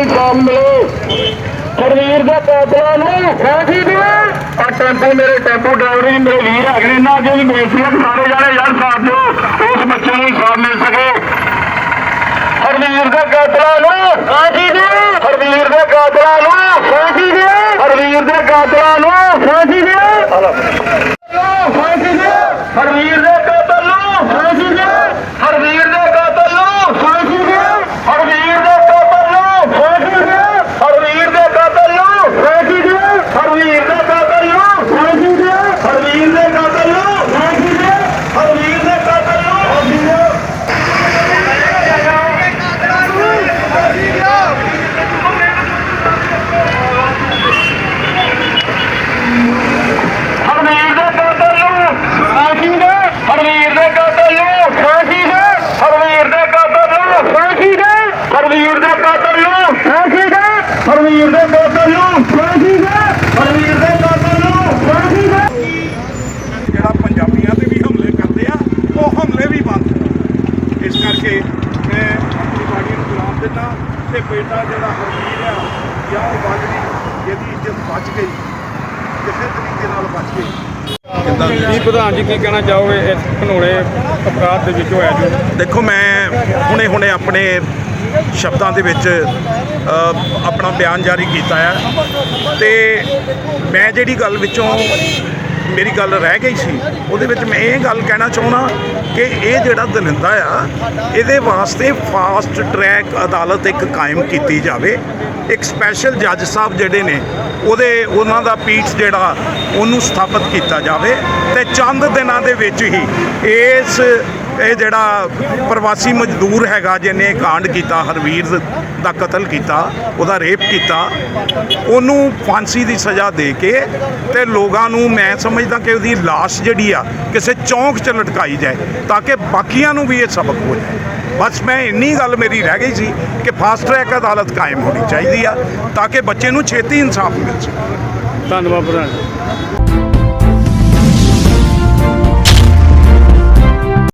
ਇਨਸਾਨ ਮਿਲੇ। ਸਰਵੀਰ ਦੇ ਕਾਤਲਾਂ ਨੂੰ ਫਾਂਸੀ ਦਿਓ ਆ ਟੈਂਪੂ ਮੇਰੇ ਟੈਂਪੂ ਡਰਾਈਵਰ ਜੀ ਮੇਰੇ ਵੀਰ ਹੈਗੇ ਨੇ ਇਹਨਾਂ ਅੱਗੇ ਵੀ ਬੇਨਤੀ ਹੈ ਸਾਰੇ ਜਾਣੇ ਯਾਰ ਸਾਥ ਦਿਓ ਉਸ ਬੱਚੇ ਨੂੰ ਇਨਸਾਨ ਮਿਲ ਸਕੇ। ਹਰਵੀਰ ਦੇ ਕਾਤਲਾਂ ਨੂੰ ਫਾਂਸੀ ਦਿਓ ਹਰਵੀਰ ਦੇ ਕਾਤਲਾਂ ਨੂੰ ਫਾਂਸੀ ਦਿਓ ਸਰਵੀਰ ਦੇ ਕਾਤਲਾਂ ਨੂੰ ਫਾਂਸੀ ਦਿਓ ਫਾਂਸੀ ਦੇ ਹਰਵੀਰ ਦੇ ਕਾਤਲ ਨੂੰ। ਫਾਂਸੀ ਦੇ ਹਰਵੀਰ ਦੇ ਕਾਤਲ ਨੂੰ। ਫਾਂਸੀ ਦੇ ਹਰਵੀਰ ਦੇ ਕਾਤਲ ਨੂੰ। ਫਾਂਸੀ ਦੇ ਜਿਹੜਾ ਪੰਜਾਬੀਆਂ ਤੇ ਵੀ ਹਮਲੇ ਕਰਦੇ ਆ ਉਹ ਹਮਲੇ ਵੀ ਬੰਦ। ਇਸ ਕਰਕੇ ਮੈਂ ਆਪਣੀ ਬਾੜੀ ਨੂੰ ਗੁਲਾਮ ਦਿੰਦਾ ਤੇ ਬੇਟਾ ਜਿਹੜਾ ਹਰਵੀਰ ਆ ਜਾਂ ਉਹ ਬਚ ਗਈ ਜਿਹਦੀ ਇੱਜ਼ਤ ਬਚ ਗਈ ਕਿਸੇ ਤਰੀਕੇ ਨਾਲ ਬਚ ਗਈ। ਕੀ ਪ੍ਰਧਾਨ ਜੀ ਕੀ ਕਹਿਣਾ ਚਾਹੋਗੇ ਇਸ ਘਨੋੜੇ ਅਪਰਾਧ ਦੇ ਵਿੱਚ ਹੋਇਆ ਜੋ? ਦੇਖੋ ਮੈਂ ਹੁਣੇ ਹੁਣੇ ਆਪਣੇ ਸ਼ਬਦਾਂ ਦੇ ਵਿੱਚ ਆਪਣਾ ਬਿਆਨ ਜਾਰੀ ਕੀਤਾ ਹੈ ਤੇ ਮੈਂ ਜਿਹੜੀ ਗੱਲ ਵਿੱਚੋਂ ਮੇਰੀ ਗੱਲ ਰਹਿ ਗਈ ਸੀ, ਉਹਦੇ ਵਿੱਚ ਮੈਂ ਇਹ ਗੱਲ ਕਹਿਣਾ ਚਾਹੁੰਦਾ ਕਿ ਇਹ ਜਿਹੜਾ ਦਲਿੰਦਾ ਆ, ਇਹਦੇ ਵਾਸਤੇ ਫਾਸਟ ਟਰੈਕ ਅਦਾਲਤ ਇੱਕ ਕਾਇਮ ਕੀਤੀ ਜਾਵੇ। ਇੱਕ ਸਪੈਸ਼ਲ ਜੱਜ ਸਾਹਿਬ ਜਿਹੜੇ ਨੇ, ਉਹਦੇ, ਉਹਨਾਂ ਦਾ ਪੀਠ ਜਿਹੜਾ, ਉਹਨੂੰ ਸਥਾਪਿਤ ਕੀਤਾ ਜਾਵੇ। ਤੇ ਚੰਦ ਦਿਨਾਂ ਦੇ ਵਿੱਚ ਹੀ ਇਸ ਇਹ ਜਿਹੜਾ ਪ੍ਰਵਾਸੀ ਮਜ਼ਦੂਰ ਹੈਗਾ ਜਿਹਨੇ ਕਾਂਡ ਕੀਤਾ, ਹਰਵੀਰ ਦਾ ਕਤਲ ਕੀਤਾ, ਉਹਦਾ ਰੇਪ ਕੀਤਾ, ਉਹਨੂੰ ਫਾਂਸੀ ਦੀ ਸਜ਼ਾ ਦੇ ਕੇ ਤੇ ਲੋਕਾਂ ਨੂੰ ਮੈਂ ਸਮਝਦਾ ਕਿ ਉਹਦੀ ਲਾਸ਼ ਜਿਹੜੀ ਆ ਕਿਸੇ ਚੌਂਕ 'ਚ ਲਟਕਾਈ ਜਾਏ ਤਾਂ ਕਿ ਬਾਕੀਆਂ ਨੂੰ ਵੀ ਇਹ ਸਬਕ ਹੋ ਜਾਏ। ਬਸ ਮੈਂ ਇੰਨੀ ਗੱਲ ਮੇਰੀ ਰਹਿ ਗਈ ਸੀ ਕਿ ਫਾਸਟ ਟਰੈਕ ਅਦਾਲਤ ਕਾਇਮ ਹੋਣੀ ਚਾਹੀਦੀ ਆ ਤਾਂ ਕਿ ਬੱਚੇ ਨੂੰ ਛੇਤੀ ਇਨਸਾਫ ਮਿਲ ਸਕੇ। ਧੰਨਵਾਦ ਪ੍ਰਧਾਨ